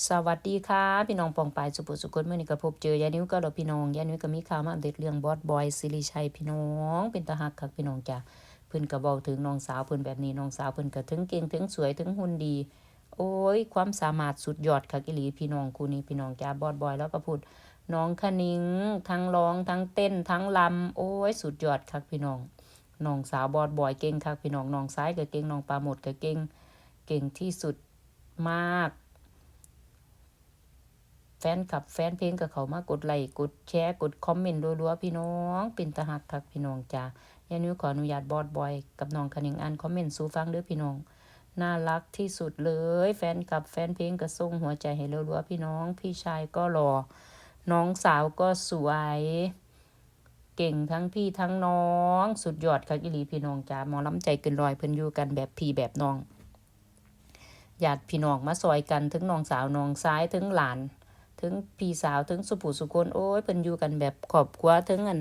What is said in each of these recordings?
สวัสดีค่ะพี่น้องปองปายสุปุสุคนเมื่อนี้ก็พบเจอยานิ้วก็เราพี่น้องยานิ้วก็มีข่าวมาอัปเดตเรื่องบอสบอยสิริชัยพี่น้อง เป็นตาหักคักพี่น้องจ้ะเพิ่นก็บอกถึงน้องสาวเพิ่นแบบนี้น้องสาวเพิ่นก็ถึงเก่งถึงสวยถึงหุ่นดี โอ้ย ความสามารถสุดยอดค่ะกิลีพี่น้องคู่นี้พี่น้องจ้าบอสบอยแล้วก็พูดน้องคณิงทั้งร้องทั้งเต้นทั้งลำโอ้ยสุดยอดคักพี่น้องน้องสาวบอสบอยเก่งคักพี่น้องน้องซ้ายก็เก่งน้องปลาหมดก็เก่งเก่งที่สุดมาก แฟนคลับแฟนเพลงกับเขามากดไลค์กดแชร์กดคอมเมนต์รัวๆพี่น้อง เป็นตาหักคักพี่น้องจ้ายานิ้วขออนุญาตบอสบอย กับน้องคณิงอ่านคอมเมนต์สู่ฟังเด้อพี่น้องน่ารักที่สุดเลย แฟนคลับแฟนเพลงก็ส่งหัวใจให้รัวๆพี่น้อง พี่ชายก็หล่อน้องสาวก็สวย เก่งทั้งพี่ทั้งน้อง สุดยอดค่ะกิลีพี่น้องจ้าหมอล้ำใจเกินรอยเพิ่นอยู่กันแบบพี่แบบน้องญาติพี่น้องมาซอยกันถึงน้องสาวน้องซ้ายถึงหลาน ถึงพี่สาวถึงสุผู้สุคนโอ้ยเพิ่นอยู่กันแบบครอบครัวถึงอัน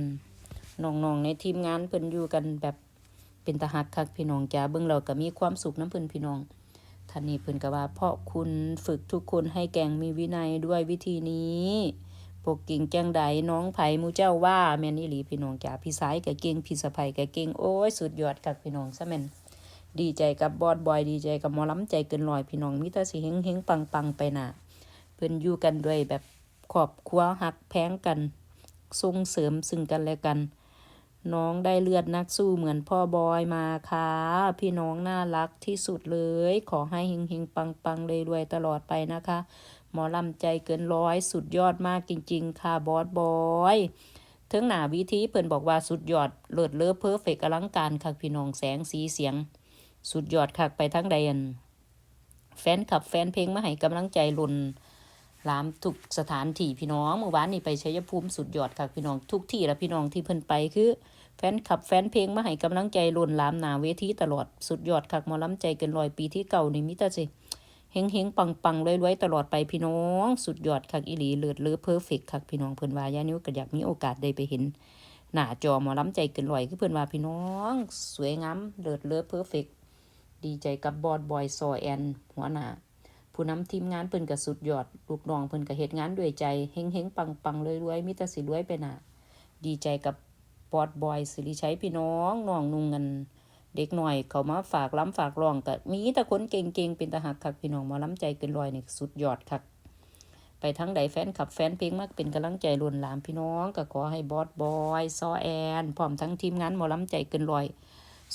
น้องๆในทีมงานเพิ่นอยู่กันแบบเป็นตาหักคักพี่น้องจ้าเบิ่งเราก็มีความสุขน้ำเพิ่นพี่น้องท่านนี้เพิ่นก็ว่า เพราะคุณฝึกทุกคนให้แกงมีวินัยด้วยวิธีนี้ปกกิ่งจังใดน้องไผ่มูเจ้าว่าแม่นอีหลีพี่น้องจ้าพี่สายก็เก่งพี่สะใภ้ก็เก่งโอ้ยสุดยอดคักพี่น้องซะแม่นดีใจกับบอดบอยดีใจกับหมอล้ำใจเกินร้อยพี่น้องมีแต่สิเฮงๆปังๆไปน่ะ พิ่นอยู่กันด้วยแบบครอบครัวหักแพงกันส่งเสริมซึ่งกันและกัน น้องได้เลือดนักสู้เหมือนพ่อบอยมาค่ะ พี่น้องน่ารักที่สุดเลย ขอให้เฮงเฮงปังปังเลยรวยตลอดไปนะคะ หมอลำใจเกินร้อยสุดยอดมากจริง ๆ ค่ะบอสบอยถึงหนาวิธีเพิ่นบอกว่าสุดยอดเลิศเลอเพอร์เฟกอลังการค่ะพี่น้องแสงสีเสียง สุดยอดคักไปทั้งใดนแฟนคลับแฟนเพลงมาให้กำลังใจลุน ลามทุกสถานที่พี่น้องเมื่อวานนี้ไปชัยภูมิสุดยอดค่ะพี่น้องทุกที่แล้วพี่น้องที่เพิ่นไปคือ แฟนขับแฟนเพลงมาให้กำลังใจล้นลามหนาเวทีตลอดสุดยอดคักมอล้ำใจเกินร้อยปีที่เก่านี่มิตรสิเฮงเฮงปังปังรวยรวยตลอดไปพี่น้อง สุดยอดคักอีหลีเลิศเลอเพอร์เฟกคักพี่น้องเพิ่นว่าย่านิ้วก็อยากมีโอกาสได้ไปเห็นหน้าจอมอล้ำใจเกินร้อยคือเพิ่นว่าพี่น้อง สวยงามเลิศเลอเพอร์เฟกดีใจกับบอดบอยซอแอนหัวหน้า ผู้นำทีมงานเพิ่นก็สุดยอด ลูกน้องเพิ่นก็เฮ็ดงานด้วยใจเฮงเฮงปังปังรวยรวยมีแต่สิรวยไปหน้าดีใจกับบอดบอยสิริชัยพี่น้องน้องนุ่งเงินเด็กหน่อยเขามาฝากล้ำฝากรองก็มีแต่คนเก่งๆเป็นตาหักคักพี่น้องมาล้ำใจเกินรอยนี่สุดยอดคักไปทั้งใดแฟนขับแฟนเพลงมากเป็นกำลังใจล้นหลามพี่น้องก็ขอให้บอสบอยซอแอนพร้อมทั้งทีมงานหมอล้ำใจเกินรอย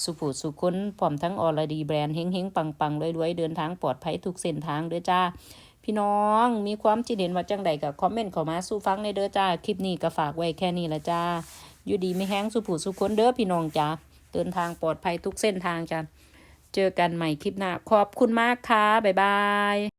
สุผู้สุคนพร้อมทั้งออลดีแบรนด์เฮงเฮงปังปังรวยรวยเดินทางปลอดภัยทุกเส้นทางเด้อจ้า พี่น้องมีความจิเห็นว่าจังใดกับคอมเมนต์เข้ามาสู้ฟังในเด้อจ้า คลิปนี้ก็ฝากไว้แค่นี้ละจ้า อยู่ดีไม่แห้งสุผู้สุคนเด้อพี่น้องจ้าเดินทางปลอดภัยทุกเส้นทางจ้าเจอกันใหม่คลิปหน้าขอบคุณมากค่ะบ๊ายบาย